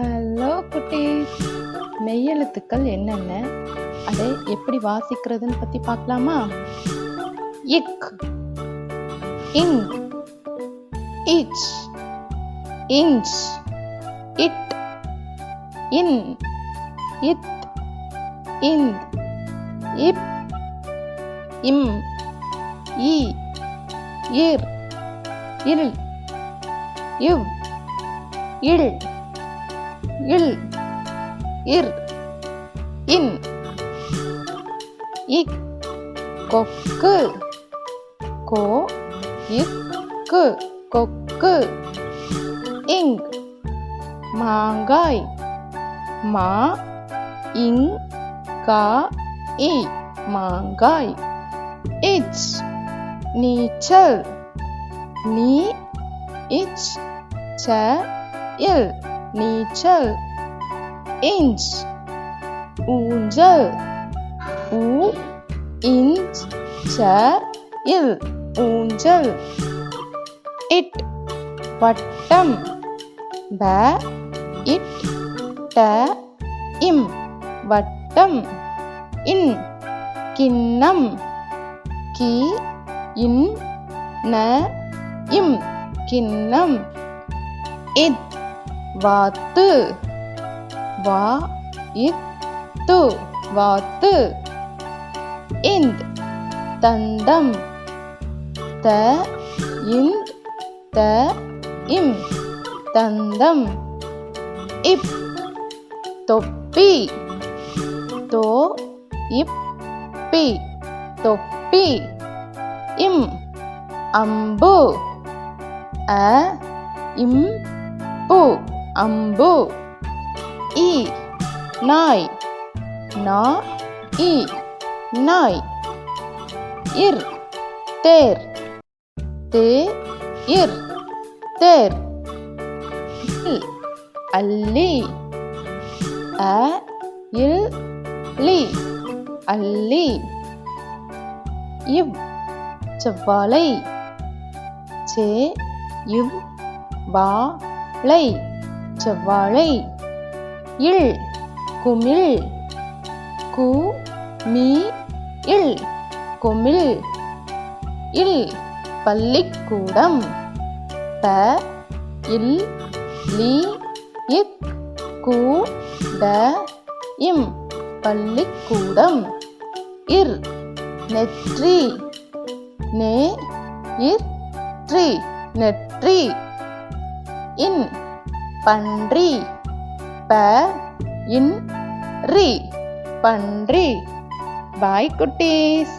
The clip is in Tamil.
ஹலோ குட்டீஸ். மெய்யெழுத்துக்கள் என்னென்ன? அதை எப்படி வாசிக்கிறதுன்னு பற்றி பார்க்கலாமா? இக். இங் இச். இன்ச். இட். இன். இத். இந்த் இப். இம். இ இர். இல். இவ். இல். இல் இர் இன். இக் கொக்கு கோ இக்கு கொக்கு. இங் மாங்காய் மா இங் கா இ மாங்காய். இச் நீச்சல் நீ இச் ச இல். நீச்சல். இன்ச். ஊஞ்சல். ஊ. இன்ச் ச இல் ஊஞ்சல். இட். வட்டம் ப. இட். ட. இம். வட்டம். இன். கிண்ணம். கி. இன். ந. இம். கிண்ணம். இத். வாத்து வா இத்து வாத்து இந்த் தந்தம் த இந்த் த இம் தந்தம் இப் தொப்பி தோ இப் பி தொப்பி இம் அம்பு அ இம் பு. அம்பு. இ. நாய். நா. இ. நாய். இர். தேர். தே. இர். தேர். இல். அல்லி. அ. இல். லி. அல்லி. இவ். செவ்வாழை. சே. இவ். வா. லை. செவ்வாழை. இல் குமிழ் கு மீ இல் குமிழ். இல் பள்ளிக்கூடம். ப இல் லி இத் கு ட இம் பள்ளிக்கூடம். இர் நெற்றி. நே இர் ட்ரி நெற்றி. இன் பன்றி. ப இன் ரி பன்றி. பாய் குட்டீஸ்.